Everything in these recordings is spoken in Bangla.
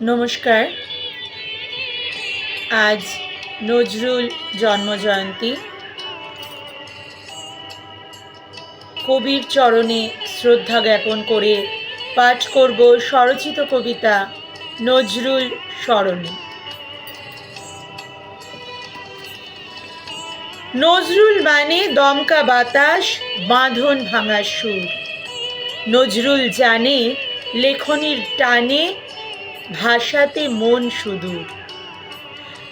নমস্কার। আজ নজরুল জন্মজয়ন্তী। কবির চরণে শ্রদ্ধা জ্ঞাপন করে পাঠ করব স্বরচিত কবিতা নজরুল স্মরণে নজরুল মানে দমকা বাতাস, বাঁধন ভাঙা সুর। নজরুল জানে লেখনির টানে ভাষাতে মন সুদূর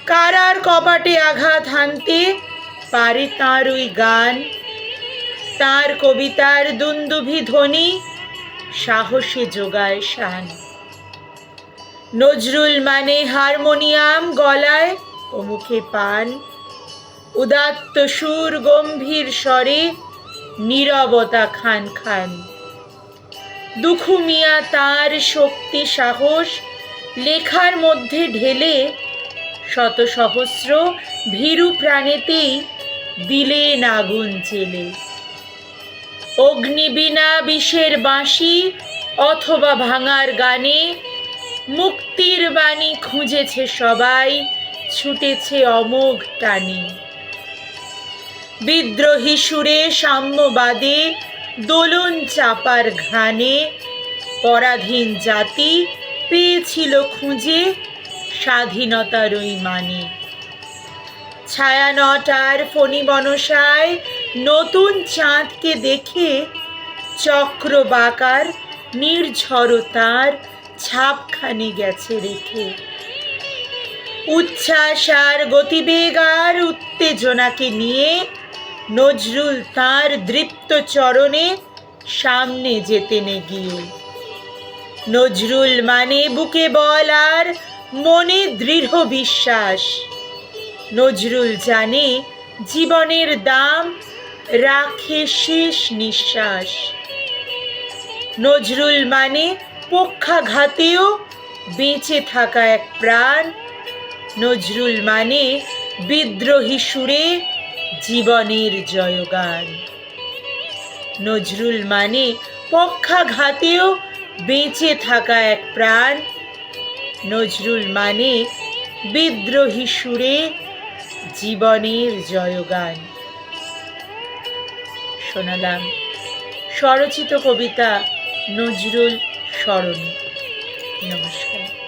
কারার কপাটে আঘাত হানতে পারে তাঁর ওই গান। তাঁর কবিতার দুন্দুভি ধ্বনি সাহসে যোগায় শান। নজরুল মানে হারমোনিয়াম গলায় ও মুখে পান। উদাত্ত সুর গম্ভীর স্বরে নীরবতা খান খান। দুখু মিয়া তার শক্তি সাহস লেখার মধ্যে ঢেলে শত সহস্র ভীরু প্রাণেতেই দিলেন আগুন চেলে। অগ্নিবীণা বিষের বাঁশি অথবা ভাঙার গানে মুক্তির বাণী খুঁজেছে সবাই, ছুটেছে অমোঘ টানে। বিদ্রোহী সুরে সাম্যবাদে দোলন চাপার ঘানে পরাধীন জাতি পেয়েছিল খুঁজে স্বাধীনতার ওই মানে। ছায়ানটার ফণি বনসায় নতুন চাঁদকে দেখে চক্র বাকার নির্ঝরতার ছাপখানি গেছে রেখে। উচ্ছ্বাস আর গতিবেগ আর উত্তেজনাকে নিয়ে নজরুল তার দৃপ্ত চরণে সামনে যেতেন গিয়ে নজরুল মানে বুকে বল আর মনে দৃঢ় বিশ্বাস। নজরুল জানে জীবনের দাম রাখে শেষ নিঃশ্বাস। নজরুল মানে পক্ষাঘাতেও বেঁচে থাকা এক প্রাণ। নজরুল মানে বিদ্রোহী সুরে জীবনের জয়গান। নজরুল মানে পক্ষাঘাতেও বেঁচে থাকা এক প্রাণ। নজরুল মানে বিদ্রোহী সুরে জীবনের জয়গান। শোনালাম স্বরচিত কবিতা নজরুল স্মরণ নমস্কার।